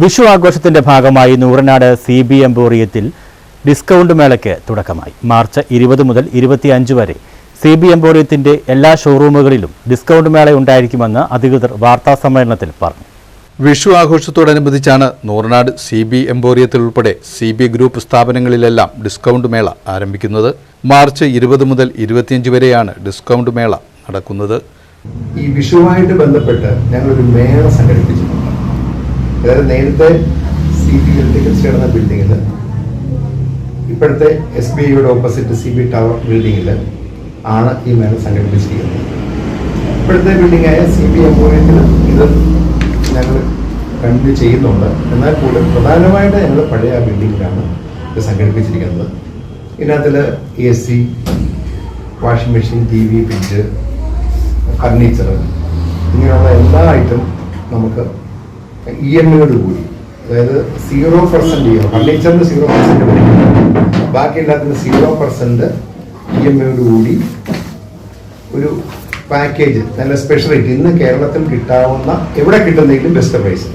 വിഷു ആഘോഷത്തിന്റെ ഭാഗമായി Nooranad C B എംപോറിയത്തിൽ ഡിസ്കൗണ്ട് മേളയ്ക്ക് തുടക്കമായി. മാർച്ച് ഇരുപത് മുതൽ ഇരുപത്തിയഞ്ച് വരെ സി ബി എംപോറിയത്തിന്റെ എല്ലാ ഷോറൂമുകളിലും ഡിസ്കൗണ്ട് മേള ഉണ്ടായിരിക്കുമെന്ന് അധികൃതർ വാർത്താ സമ്മേളനത്തിൽ പറഞ്ഞു. വിഷു ആഘോഷത്തോടനുബന്ധിച്ചാണ് നൂറനാട് സി ബി എംപോറിയത്തിൽ ഉൾപ്പെടെ സി ബി ഗ്രൂപ്പ് സ്ഥാപനങ്ങളിലെല്ലാം ഡിസ്കൗണ്ട് മേള ആരംഭിക്കുന്നത് മാർച്ച് ഇരുപത് മുതൽ ഇരുപത്തിയഞ്ച് വരെയാണ് ഡിസ്കൗണ്ട് മേള നടക്കുന്നത്. ഈ വിഷുവായിട്ട് ബന്ധപ്പെട്ട് ഞങ്ങളൊരു മേള സംഘടിപ്പിച്ചിട്ടുണ്ട്. അതായത് നേരത്തെ സി ബി ഇലക്ട്രിക്കൽസ് കിടന്ന ബിൽഡിങ്ങിൽ ഇപ്പോഴത്തെ എസ് ബി ഐയുടെ ഓപ്പോസിറ്റ് സി ബി ടവർ ബിൽഡിങ്ങിൽ ആണ് ഈ മേള സംഘടിപ്പിച്ചിരിക്കുന്നത്. ഇപ്പോഴത്തെ ബിൽഡിങ്ങായ സി ബി എംപോറിയത്തിൽ ഇത് ഞങ്ങൾ കണ്ടു ചെയ്യുന്നുണ്ട്. എന്നാൽ കൂടെ പ്രധാനമായിട്ട് ഞങ്ങൾ പഴയ ആ ബിൽഡിങ്ങിലാണ് ഇത് സംഘടിപ്പിച്ചിരിക്കുന്നത്. ഇതിനകത്തിൽ A C washing machine T V fridge furniture ഇങ്ങനെയുള്ള എല്ലാ ഐറ്റം നമുക്ക് ഇ എം ഐയോട് കൂടി അതായത് സീറോ പെർസെന്റ് ഫർണിച്ചറിന് സീറോ പെർസെന്റ് ബാക്കി എല്ലാത്തിനും സീറോ പെർസെന്റ് ഇ എം ഐയോട് കൂടി ഒരു പാക്കേജ് നല്ല സ്പെഷ്യൽ ഇന്ന് കേരളത്തിൽ കിട്ടാവുന്ന എവിടെ കിട്ടുന്നെങ്കിലും ബെസ്റ്റ് പ്രൈസ്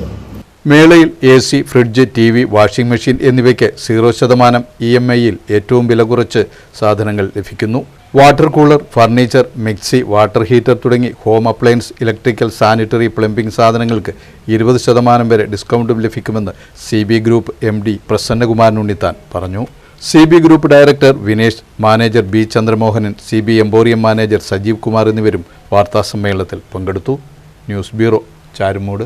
മേളയിൽ A C fridge T V washing machine എന്നിവയ്ക്ക് സീറോ ശതമാനം ഇ എം ഐയിൽ ഏറ്റവും വില കുറച്ച് സാധനങ്ങൾ ലഭിക്കുന്നു. Water cooler furniture mixie water heater തുടങ്ങി home appliance electrical sanitary plumbing സാധനങ്ങൾക്ക് ഇരുപത് ശതമാനം വരെ ഡിസ്കൗണ്ടും ലഭിക്കുമെന്ന് C B group M D Prasannakumaran Unnithan പറഞ്ഞു. C B group director Vinesh manager B Chandramohanan C B emporium manager Sajeev Kumar എന്നിവരും വാർത്താസമ്മേളനത്തിൽ പങ്കെടുത്തു. News bureau Charummoodu.